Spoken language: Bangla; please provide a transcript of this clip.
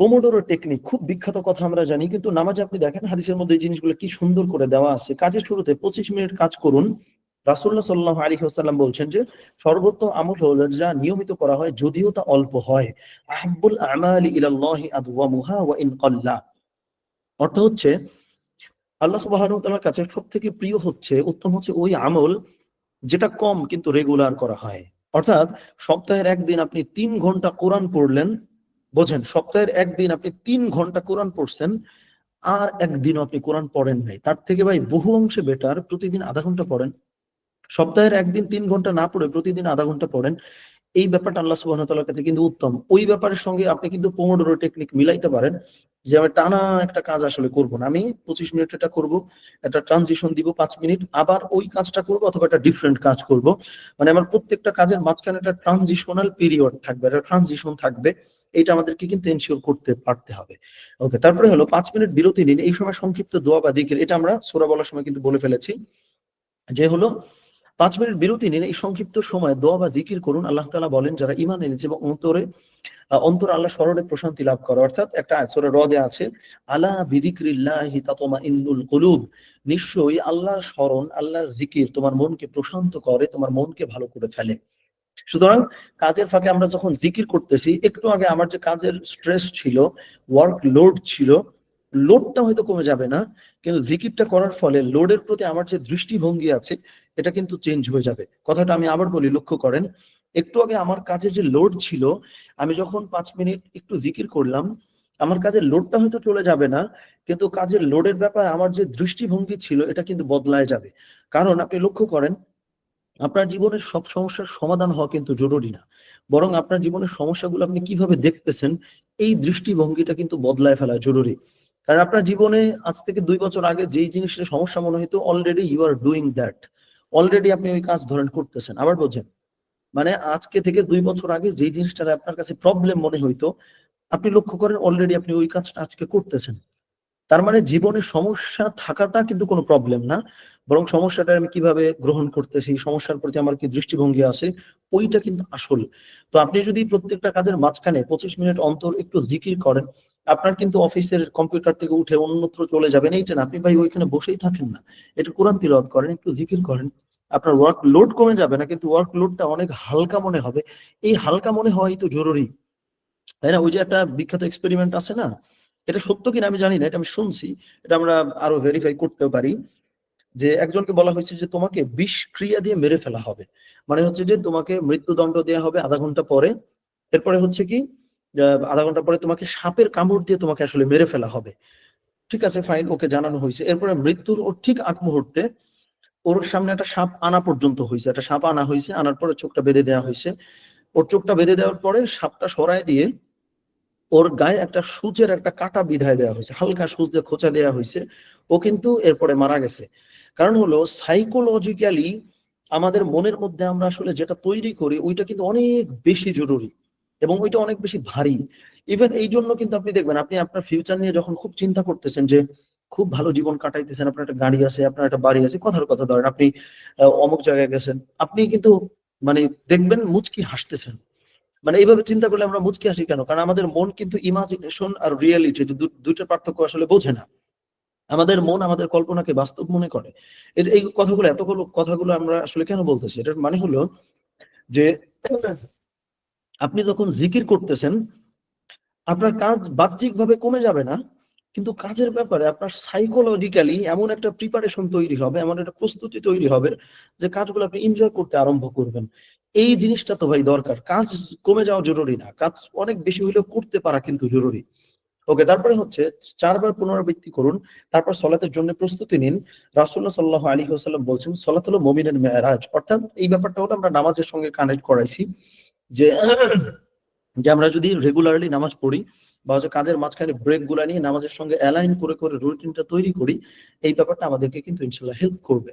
পোমোডোরো টেকনিক খুব বিখ্যাত কথা আমরা জানি, কিন্তু নামাজে আপনি দেখেন, হাদিসের মধ্যে এই জিনিসগুলো কি সুন্দর করে দেওয়া আছে। কাজের শুরুতে পঁচিশ মিনিট কাজ করুন। রাসুল্লাহ সাল্লাহ আলী হাসাল্লাম বলছেন যে সর্বোত্তম আমল হলো যা নিয়মিত করা হয়, যদিও তা অল্প হয়। আহাব্বুল আমালি ইলাল্লাহি আদওয়ামুহা ওয়া ইন কাল্লা। অর্থ হচ্ছে, আল্লাহ সুবহানাহু তাআলার কাছে সবথেকে প্রিয় হচ্ছে, উত্তম হচ্ছে ওই আমল যেটা কম কিন্তু রেগুলার করা হয়। অর্থাৎ সপ্তাহের একদিন আপনি তিন ঘণ্টা কোরআন পড়লেন বোঝেন, সপ্তাহের একদিন আপনি তিন ঘণ্টা কোরআন পড়ছেন, আর একদিন আপনি কোরআন পড়েন নাই। তার থেকে ভাই, বহু অংশে বেটার প্রতিদিন আধা ঘণ্টা পড়েন। সপ্তাহের একদিন তিন ঘণ্টা না পড়ে প্রতিদিন আধা ঘণ্টা পড়েন। এই ব্যাপারটা আল্লাহ সুবাহ তাল্লার কাছে কিন্তু উত্তম। ওই ব্যাপারের সঙ্গে আপনি কিন্তু পোমোডোরো টেকনিক মিলাইতে পারেন যে আমি টানা একটা কাজ আসলে করব না। আমি পঁচিশ মিনিট এটা করব, একটা ট্রানজিশন দিব পাঁচ মিনিট, আবার ওই কাজটা করব অথবা একটা ডিফারেন্ট কাজ করব। মানে আমার প্রত্যেকটা কাজের মাঝখানে একটা ট্রানজিশনাল পিরিয়ড থাকবে, একটা ট্রানজিশন থাকবে। এটা আমাদেরকে কিন্তু এনশিওর করতে পারতে হবে। ওকে, তারপরে হলো পাঁচ মিনিট বিরতি নিন। এই সময় সংক্ষিপ্ত দোয়া বা দিকের, এটা আমরা সোরা বলার সময় কিন্তু বলে ফেলেছি। যে হলো পাঁচ মিনিট বিরতি নিন, এই সংক্ষিপ্ত সময় দোয়া বা দিকির করুন। আল্লাহ তালা বলেন, যারা ইমান এনেছে এবং অন্তরে অন্তর আল্লাহ স্মরণে প্রশান্তি লাভ করে। অর্থাৎ একটা আসরে রদে আছে, আলা বিদিক্রিল্লাহি তাতমা ইন্নুল কুলুব। নিশ্চয়ই আল্লাহর স্মরণ, আল্লাহর জিকির তোমার মনকে প্রশান্ত করে, তোমার মনকে ভালো করে ফেলে। সুতরাং কাজের ফাঁকে আমরা যখন জিকির করতেছি, একটু আগে আমার যে কাজের স্ট্রেস ছিল ওয়ার্ক লোড ছিল লোডটা হয়তো কমে যাবে না, কিন্তু জিকিরটা করার ফলে লোডের প্রতি আমার যে দৃষ্টিভঙ্গি আছে, এটা কিন্তু চেঞ্জ হয়ে যাবে। কথাটা আমি আবার বলি, লক্ষ্য করেন, একটু আগে আমার কাজে যে লোড ছিল, আমি যখন পাঁচ মিনিট একটু জিকির করলাম, আমার কাজের লোডটা হয়তো চলে যাবে না, কিন্তু কাজের লোডের ব্যাপারে আমার যে দৃষ্টিভঙ্গি ছিল, এটা কিন্তু বদলায় যাবে। কারণ আপনি লক্ষ্য করেন, আপনার জীবনের সব সমস্যার সমাধান হওয়া কিন্তু জরুরি না। বরং আপনার জীবনের সমস্যাগুলো আপনি কীভাবে দেখতেছেন, এই দৃষ্টিভঙ্গিটা কিন্তু বদলায় ফেলা জরুরি। কারণ আপনার জীবনে আজ থেকে দুই বছর আগে যেই জিনিসটা সমস্যা মনে হইতো already you are doing that already আপনি ওই কাজ ধরেন করতেছেন। আবার বোঝেন মানে আজকে থেকে দুই বছর আগে যেই জিনিসটা আপনার কাছে প্রবলেম মনে হইতো, আপনি লক্ষ্য করেন অলরেডি আপনি ওই কাজটা আজকে করতেছেন। তার মানে জীবনে সমস্যা থাকাটা কিন্তু কোনো প্রবলেম না। বরং সমস্যাটা আমি কীভাবে গ্রহণ করতেছি, সমস্যার প্রতি আমার কি দৃষ্টিভঙ্গি আছে, ওইটা কিন্তু আসল। তো আপনি যদি প্রত্যেকটা কাজের মাঝখানে পঁচিশ মিনিট অন্তর একটু জিকির করেন আপনার কিন্তু অফিসের কম্পিউটার থেকে উঠে অন্যত্র চলে যাবেন। এইটা না আপনি ভাই ওইখানে বসেই থাকেন না। একটু কোরআন তিলত করেন, একটু জিকির করেন, আপনার ওয়ার্ক লোড কমে যাবে না, কিন্তু ওয়ার্ক লোডটা অনেক হালকা মনে হবে। এই হালকা মনে হওয়াই তো জরুরি। তাই না? ওই যে একটা বিখ্যাত এক্সপেরিমেন্ট আছে না? এটা সত্য কিনা আমি জানি না, এটা আমি শুনছি। এটা আমরা আরও ভেরিফাই করতে পারি। যে একজনকে বলা হয়েছে যে তোমাকে বিষ ক্রিয়া দিয়ে মেরে ফেলা হবে। মানে হচ্ছে যে তোমাকে মৃত্যুদণ্ড দেওয়া হবে আধা ঘণ্টা পরে। এরপরে হচ্ছে কি? আধা ঘণ্টা পরে তোমাকে সাপের কামড় দিয়ে তোমাকে আসলে মেরে ফেলা হবে। ঠিক আছে ফাইন ওকে জানানো হয়েছে। এরপরে মৃত্যুর ওর ঠিক আগ মুহূর্তে ওর সামনে একটা সাপ আনা পর্যন্ত হয়েছে। একটা সাপ আনা হয়েছে, আনার পরে চোখটা বেঁধে দেওয়া হয়েছে। ওর চোখটা বেঁধে দেওয়ার পরে সাপটা সরায় দিয়ে ওর গায়ে একটা সূচের একটা কাটা বিধায় দেওয়া হয়েছে। হালকা সূচ দিয়ে খোঁচা দেওয়া হয়েছে। ও কিন্তু এরপরে মারা গেছে। কারণ হলো সাইকোলজিক্যালি আমাদের মনের মধ্যে আমরা আসলে যেটা তৈরি করি, ওইটা কিন্তু অনেক বেশি জরুরি। এবং ওইটা অনেক বেশি ভারী। ইভেন এই জন্য কিন্তু আপনি দেখবেন, আপনি আপনার ফিউচার নিয়ে যখন খুব চিন্তা করতেছেন যে, খুব ভালো জীবন কাটাইতেছেন, আপনার একটা গাড়ি আছে, আপনার একটা বাড়ি আছে, কথার কথা ধরেন, আপনি অমুক জায়গায় গেছেন, আপনি কিন্তু মানে দেখবেন মুচকি হাসতেছেন। মানে এইভাবে চিন্তা করলে আমরা মুচকি হাসি কেন? কারণ আমাদের মন কিন্তু ইমাজিনেশন আর রিয়েলিটি দুইটা পার্থক্য আসলে বোঝে না। আমাদের মন আমাদের কল্পনাকে বাস্তব মনে করে। এই কথাগুলো, এতগুলো কথাগুলো আমরা আসলে কেন বলতেছি? এটার মানে হলো যে আপনি যখন জিকির করতেছেন আপনার কাজ বাহ্যিকভাবে কমে যাবে না কিন্তু কাজের ব্যাপারে আপনার সাইকোলজিক্যালি এমন একটা প্রিপারেশন তৈরি হবে এমন একটা প্রস্তুতি তৈরি হবে যে কাজগুলো আপনি এনজয় করতে আরম্ভ করবেন। এই জিনিসটা তো ভাই দরকার। কাজ কমে যাওয়া জরুরি না। কাজ অনেক বেশি হইলেও করতে পারা কিন্তু জরুরি। ওকে তারপরে হচ্ছে চারবার পুনরাবৃত্তি করুন তারপর সলাতের জন্য প্রস্তুতি নিন। রাসুল্লাহ সাল্লাহ আলী হাসাল্লাম বলছেন সলাত হলো মমিনের মেয়ারাজ। অর্থাৎ এই ব্যাপারটা হলো আমরা নামাজের সঙ্গে কানেক্ট করাইছি। যে যে আমরা যদি রেগুলারলি নামাজ পড়ি বা হচ্ছে কাজের মাঝখানে ব্রেকগুলা নিয়ে নামাজের সঙ্গে অ্যালাইন করে করে রুটিনটা তৈরি করি, এই ব্যাপারটা আমাদেরকে কিন্তু ইনশাল্লাহ হেল্প করবে।